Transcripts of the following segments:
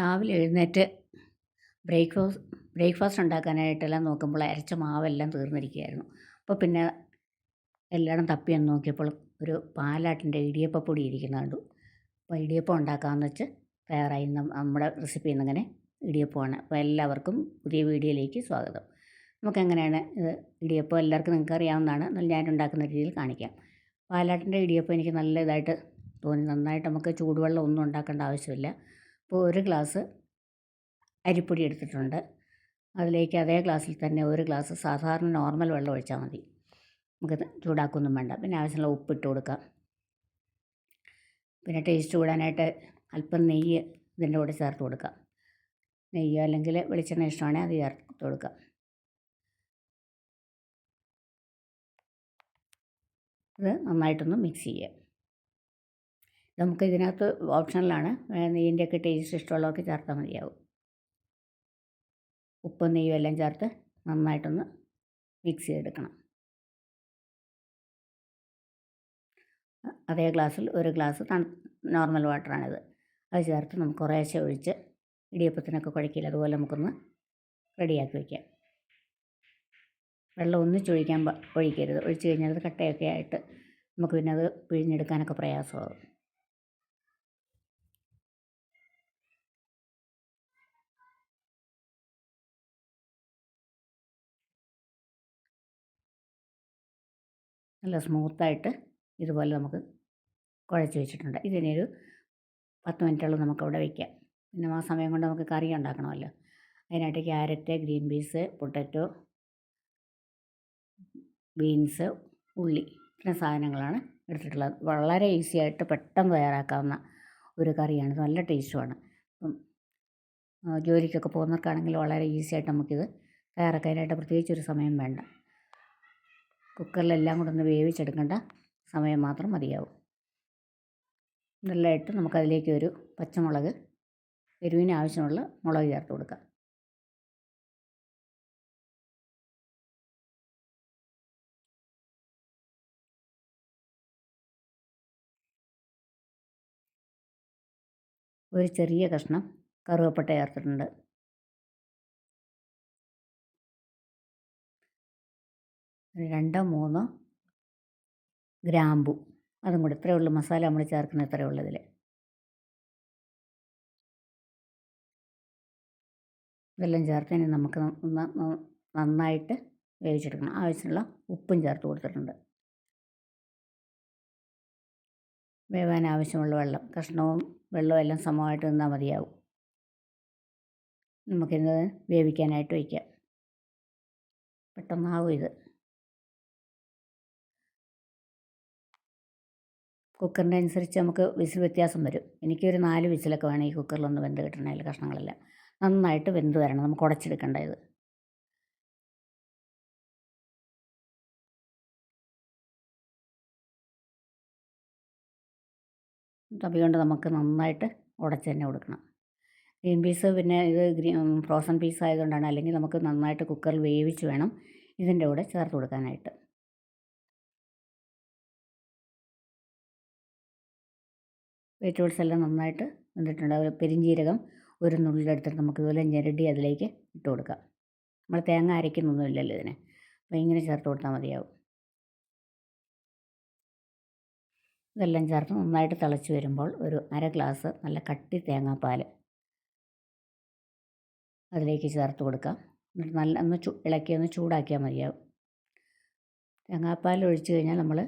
രാവിലെ എഴുന്നേറ്റ് breakfast breakfast ഉണ്ടാക്കാനായിട്ടെല്ലാം നോക്കുമ്പോൾ അരച്ച മാവെല്ലാം തീർന്നിരിക്കുകയായിരുന്നു. അപ്പോൾ പിന്നെ എല്ലായിടം തപ്പി ഒന്ന് നോക്കിയപ്പോൾ ഒരു പാലാട്ടിന്റെ ഇടിയപ്പപ്പൊടി ഇരിക്കുന്ന കണ്ടു. അപ്പോൾ ഇടിയപ്പം ഉണ്ടാക്കാമെന്ന് വെച്ച് തയ്യാറായി. നമ്മുടെ റെസിപ്പി ഇന്നിങ്ങനെ ഇടിയപ്പമാണ്. അപ്പോൾ എല്ലാവർക്കും പുതിയ വീഡിയോയിലേക്ക് സ്വാഗതം. നമുക്ക് എങ്ങനെയാണ് ഇത് ഇടിയപ്പം എല്ലാവർക്കും നിങ്ങൾക്ക് അറിയാവുന്നതാണ്. എന്നാൽ ഞാൻ ഉണ്ടാക്കുന്ന രീതിയിൽ കാണിക്കാം. പാലാട്ടിന്റെ ഇടിയപ്പം എനിക്ക് നല്ല ഇതായിട്ട് തോന്നി. നന്നായിട്ട് നമുക്ക് ചൂടുവെള്ളം ഒന്നും ഉണ്ടാക്കേണ്ട ആവശ്യമില്ല. അപ്പോൾ ഒരു ഗ്ലാസ് അരിപ്പൊടി എടുത്തിട്ടുണ്ട്. അതിലേക്ക് അതേ ഗ്ലാസ്സിൽ തന്നെ ഒരു ഗ്ലാസ് സാധാരണ നോർമൽ വെള്ളം ഒഴിച്ചാൽ മതി. നമുക്ക് ചൂടാക്കൊന്നും വേണ്ട. പിന്നെ ആവശ്യമുള്ള ഉപ്പിട്ട് കൊടുക്കാം. പിന്നെ ടേസ്റ്റ് കൂടാനായിട്ട് അല്പം നെയ്യ് ഇതിന്റെ കൂടെ ചേർത്ത് കൊടുക്കാം. നെയ്യ് അല്ലെങ്കിൽ വെളിച്ചെണ്ണ ഇഷ്ടമാണെങ്കിൽ അത് ചേർത്ത് കൊടുക്കാം. ഇത് നന്നായിട്ടൊന്ന് മിക്സ് ചെയ്യാം. നമുക്ക് ഇതിനകത്ത് ഓപ്ഷനിലാണ് നെയ്യിന്റെയൊക്കെ ടേസ്റ്റ് ഇഷ്ടമുള്ളതൊക്കെ ചേർത്താൽ മതിയാവും. ഉപ്പും നെയ്യും എല്ലാം ചേർത്ത് നന്നായിട്ടൊന്ന് മിക്സ് ചെയ്തെടുക്കണം. അതേ ഗ്ലാസ്സിൽ ഒരു ഗ്ലാസ് തണു നോർമൽ വാട്ടറാണിത്. അത് ചേർത്ത് നമുക്ക് കുറേശ്ശെ ഒഴിച്ച് ഇടിയപ്പത്തിനൊക്കെ കുഴക്കില്ല അതുപോലെ നമുക്കൊന്ന് റെഡിയാക്കി വയ്ക്കാം വെള്ളം ഒന്നിച്ചൊഴിക്കാൻ ഒഴിക്കരുത്. ഒഴിച്ച് കഴിഞ്ഞാൽ അത് കട്ടയൊക്കെ ആയിട്ട് നമുക്ക് പിന്നെ അത് പിഴിഞ്ഞെടുക്കാനൊക്കെ പ്രയാസമാകും. നല്ല സ്മൂത്തായിട്ട് ഇതുപോലെ നമുക്ക് കുഴച്ച് വെച്ചിട്ടുണ്ട്. ഇതിനൊരു പത്ത് മിനിറ്റോളം നമുക്കവിടെ വയ്ക്കാം പിന്നെ ആ സമയം കൊണ്ട് നമുക്ക് കറി ഉണ്ടാക്കണമല്ലോ. അതിനായിട്ട് carrot green peas potato beans ഉള്ളി ഇത്തരം സാധനങ്ങളാണ് എടുത്തിട്ടുള്ളത്. വളരെ ഈസി ആയിട്ട് പെട്ടെന്ന് തയ്യാറാക്കാവുന്ന ഒരു കറിയാണ്. നല്ല ടേസ്റ്റുമാണ്. അപ്പം ജോലിക്കൊക്കെ പോകുന്നവർക്കാണെങ്കിൽ വളരെ ഈസി ആയിട്ട് നമുക്കിത് തയ്യാറാക്കാനായിട്ട് പ്രത്യേകിച്ചൊരു സമയം വേണ്ട. കുക്കറിലെല്ലാം കൂടെ ഒന്ന് വേവിച്ചെടുക്കേണ്ട. സമയം മാത്രം മതിയാവും. നല്ലതായിട്ട് നമുക്കതിലേക്ക് ഒരു പച്ചമുളക് എരിവിന് ആവശ്യമുള്ള മുളക് ചേർത്ത് കൊടുക്കാം. ഒരു ചെറിയ കഷ്ണം കറുവപ്പട്ട ചേർത്തിട്ടുണ്ട്. രണ്ടോ മൂന്നോ ഗ്രാമ്പു. അതും കൂടി. ഇത്രയേ ഉള്ളൂ. മസാല നമ്മൾ ചേർക്കുന്നത് ഇത്രയേ ഉള്ളൂ ഇതിൽ ഇതെല്ലാം ചേർത്ത് ഇനി നമുക്ക് നന്നായിട്ട് വേവിച്ചെടുക്കണം. ആവശ്യമുള്ള ഉപ്പും ചേർത്ത് കൊടുത്തിട്ടുണ്ട്. വേവാൻ ആവശ്യമുള്ള വെള്ളം. കഷ്ണവും വെള്ളവും എല്ലാം സമമായിട്ട് നിന്നാൽ മതിയാവും. നമുക്കിത് വേവിക്കാനായിട്ട് വയ്ക്കാം. പെട്ടെന്നാവും ഇത്. കുക്കറിന്റെ അനുസരിച്ച് നമുക്ക് വിസിൽ വ്യത്യാസം വരും. എനിക്കൊരു നാല് വിസിലൊക്കെ വേണം ഈ കുക്കറിലൊന്ന് വെന്ത് കിട്ടണമെങ്കിൽ കഷ്ണങ്ങളെല്ലാം. നന്നായിട്ട് വെന്ത് വരണം. നമുക്ക് ഉടച്ചെടുക്കേണ്ട ഇത്. തവി കൊണ്ട് നമുക്ക് നന്നായിട്ട് ഉടച്ച് തന്നെ കൊടുക്കണം. ഗ്രീൻ പീസ് പിന്നെ ഇത് ഗ്രീൻ ഫ്രോസൺ പീസ് ആയതുകൊണ്ടാണ്. അല്ലെങ്കിൽ നമുക്ക് നന്നായിട്ട് കുക്കറിൽ വേവിച്ച് വേണം ഇതിന്റെ കൂടെ ചേർത്ത് കൊടുക്കാനായിട്ട്. വെജിറ്റബിൾസ് എല്ലാം നന്നായിട്ട് വെന്തിട്ടുണ്ട് അതുപോലെ പെരിഞ്ജീരകം ഒരു നുള്ളിലെടുത്തിട്ട് നമുക്ക് ഇതുപോലെ ഞെരടി അതിലേക്ക് ഇട്ട് കൊടുക്കാം. നമ്മൾ തേങ്ങ അരയ്ക്കുന്നൊന്നുമില്ലല്ലോ ഇതിനെ. അപ്പോൾ ഇങ്ങനെ ചേർത്ത് കൊടുത്താൽ മതിയാവും. ഇതെല്ലാം ചേർത്ത് നന്നായിട്ട് തിളച്ച് വരുമ്പോൾ ഒരു അര ഗ്ലാസ് നല്ല കട്ടി തേങ്ങാപ്പാൽ അതിലേക്ക് ചേർത്ത് കൊടുക്കാം. എന്നിട്ട് നല്ല ഒന്ന് ചു ഇളക്കി ഒന്ന് ചൂടാക്കിയാൽ മതിയാവും. തേങ്ങാപ്പാൽ ഒഴിച്ച് കഴിഞ്ഞാൽ നമ്മൾ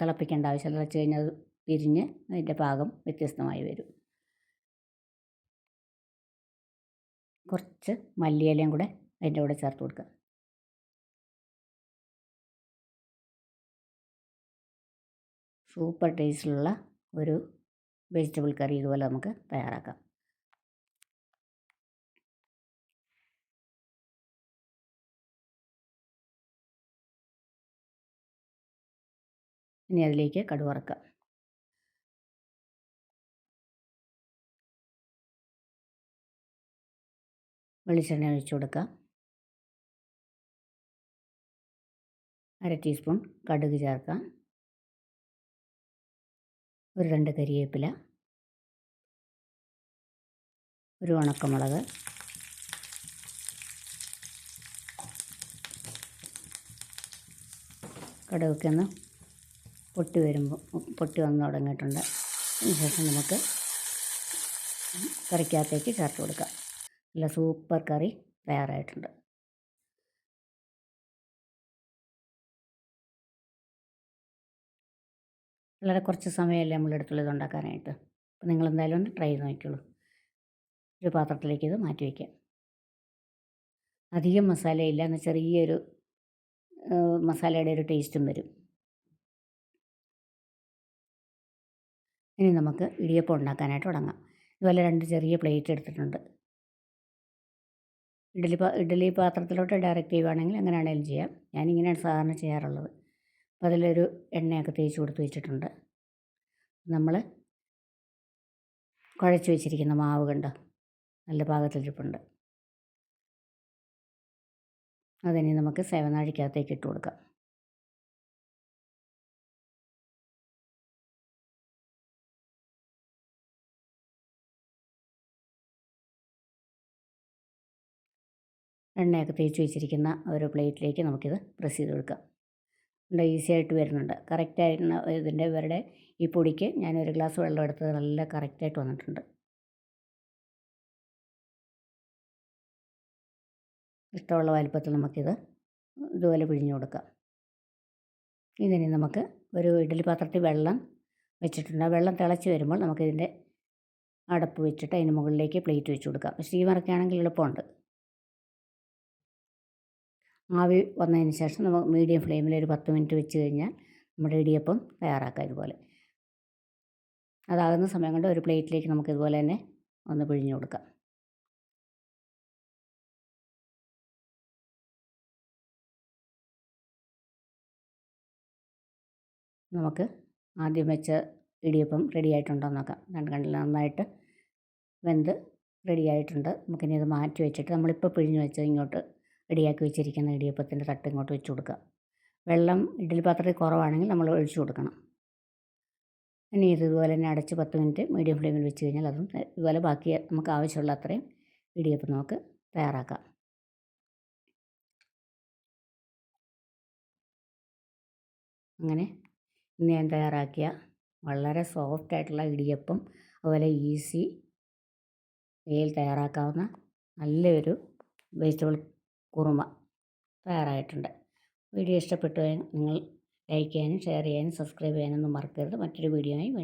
തിളപ്പിക്കേണ്ട ആവശ്യമില്ല. തിളച്ച് കഴിഞ്ഞാൽ പിരിഞ്ഞ് അതിന്റെ പാകം വ്യത്യസ്തമായി വരും. കുറച്ച് മല്ലിയിലയും കൂടെ അതിന്റെ കൂടെ ചേർത്ത് കൊടുക്കുക. സൂപ്പർ ടേസ്റ്റിലുള്ള ഒരു വെജിറ്റബിൾ കറി ഇതുപോലെ നമുക്ക് തയ്യാറാക്കാം. ഇനി അതിലേക്ക് കടുവറക്കാം വെളിച്ചെണ്ണ ഒഴിച്ചു കൊടുക്കുക. അര ടീസ്പൂൺ കടുക് ചേർക്കാം ഒരു രണ്ട് കരിവേപ്പില ഒരു ഉണക്കമുളക്. കടുകൊക്കെ ഒന്ന് പൊട്ടി വരുമ്പോൾ പൊട്ടി വന്ന് തുടങ്ങിയിട്ടുണ്ട്. അതിനുശേഷം നമുക്ക് കറിക്കകത്തേക്ക് ചേർത്ത് കൊടുക്കാം. നല്ല സൂപ്പർ കറി തയ്യാറായിട്ടുണ്ട്. വളരെ കുറച്ച് സമയമല്ലേ നമ്മളെടുത്തുള്ളൂ ഇത് ഉണ്ടാക്കാനായിട്ട്. അപ്പോൾ നിങ്ങൾ എന്തായാലും ഒന്ന് ട്രൈ ചെയ്ത് നോക്കിക്കോളൂ. ഒരു പാത്രത്തിലേക്ക് ഇത് മാറ്റി വയ്ക്കാം. അധികം മസാലയില്ല എന്നാൽ ചെറിയൊരു മസാലയുടെ ഒരു ടേസ്റ്റും വരും. ഇനി നമുക്ക് ഇടിയപ്പം ഉണ്ടാക്കാനായിട്ട് തുടങ്ങാം. ഇതുപോലെ രണ്ട് ചെറിയ പ്ലേറ്റ് എടുത്തിട്ടുണ്ട്. ഇഡ്ഡലി പാ ഇഡ്ഡലി പാത്രത്തിലോട്ട് ഡയറക്റ്റ് ചെയ്യുവാണെങ്കിൽ അങ്ങനെയാണെങ്കിലും ചെയ്യാം. ഞാനിങ്ങനെയാണ് സാധാരണ ചെയ്യാറുള്ളത്. അപ്പോൾ അതിലൊരു എണ്ണയൊക്കെ തേച്ച് കൊടുത്ത് വെച്ചിട്ടുണ്ട്. നമ്മൾ കുഴച്ച് വെച്ചിരിക്കുന്ന മാവ് കണ്ടോ? നല്ല പാകത്തിലിരിപ്പുണ്ട്. അതിനി നമുക്ക് സേവനാഴിക്കകത്തേക്ക് ഇട്ട് കൊടുക്കാം. എണ്ണയൊക്കെ തേച്ച് വെച്ചിരിക്കുന്ന ഒരു പ്ലേറ്റിലേക്ക് നമുക്കിത് പ്രസ് ചെയ്ത് കൊടുക്കാം. ഉണ്ട് ഈസി ആയിട്ട് വരുന്നുണ്ട്. കറക്റ്റായിട്ടുള്ള ഇതിന്റെ ഇവരുടെ ഈ പൊടിക്ക് ഞാൻ ഒരു ഗ്ലാസ് വെള്ളം എടുത്തത് നല്ല കറക്റ്റായിട്ട് വന്നിട്ടുണ്ട്. ഇഷ്ടമുള്ള വലിപ്പത്തിൽ നമുക്കിത് ഇതുപോലെ പിഴിഞ്ഞു കൊടുക്കാം. ഇതിന് നമുക്ക് ഒരു ഇഡ്ഡലി പാത്രത്തിൽ വെള്ളം വെച്ചിട്ടുണ്ട്. വെള്ളം തിളച്ച് വരുമ്പോൾ നമുക്കിതിന്റെ അടപ്പ് വെച്ചിട്ട് അതിന് മുകളിലേക്ക് പ്ലേറ്റ് വെച്ച് കൊടുക്കാം. സ്റ്റീമറൊക്കെ ആണെങ്കിൽ എളുപ്പമുണ്ട്. ആവി വന്നതിന് ശേഷം നമുക്ക് മീഡിയം ഫ്ലെയിമിൽ ഒരു പത്ത് മിനിറ്റ് വെച്ച് കഴിഞ്ഞാൽ നമ്മുടെ ഇടിയപ്പം തയ്യാറാക്കാം ഇതുപോലെ. അതാകുന്ന സമയം കൊണ്ട് ഒരു പ്ലേറ്റിലേക്ക് നമുക്ക് ഇതുപോലെ തന്നെ ഒന്ന് പിഴിഞ്ഞു കൊടുക്കാം. നമുക്ക് ആദ്യം വെച്ച ഇടിയപ്പം റെഡി ആയിട്ടുണ്ടോ നോക്കാം. രണ്ട് കണ്ടില്ല നന്നായിട്ട് വെന്ത് റെഡി ആയിട്ടുണ്ട്. നമുക്കിനി ഇത് മാറ്റി വെച്ചിട്ട് നമ്മളിപ്പോൾ പിഴിഞ്ഞ് വെച്ചത് ഇങ്ങോട്ട് റെഡിയാക്കി വെച്ചിരിക്കുന്ന ഇടിയപ്പത്തിന്റെ തട്ട് ഇങ്ങോട്ട് വെച്ച് കൊടുക്കുക. വെള്ളം ഇഡ്ഡലി പാത്രത്തിൽ കുറവാണെങ്കിൽ നമ്മൾ ഒഴിച്ചു കൊടുക്കണം. ഇനി ഇത് ഇതുപോലെ തന്നെ അടച്ച് പത്ത് മിനിറ്റ് മീഡിയം ഫ്ലെയിമിൽ വെച്ച് കഴിഞ്ഞാൽ അതും ഇതുപോലെ ബാക്കി നമുക്ക് ആവശ്യമുള്ള അത്രയും ഇടിയപ്പം നമുക്ക് തയ്യാറാക്കാം. അങ്ങനെ ഇന്ന് ഞാൻ തയ്യാറാക്കിയ വളരെ സോഫ്റ്റ് ആയിട്ടുള്ള ഇടിയപ്പം അതുപോലെ ഈസി വെയിൽ തയ്യാറാക്കാവുന്ന നല്ലൊരു വെജിറ്റബിൾ കുറുമ തയ്യാറായിട്ടുണ്ട്. വീഡിയോ ഇഷ്ടപ്പെട്ടു നിങ്ങൾ ലൈക്ക് ചെയ്യാനും ഷെയർ ചെയ്യാനും സബ്സ്ക്രൈബ് ചെയ്യാനൊന്നും മറക്കരുത്. മറ്റൊരു വീഡിയോയും വേണ്ടി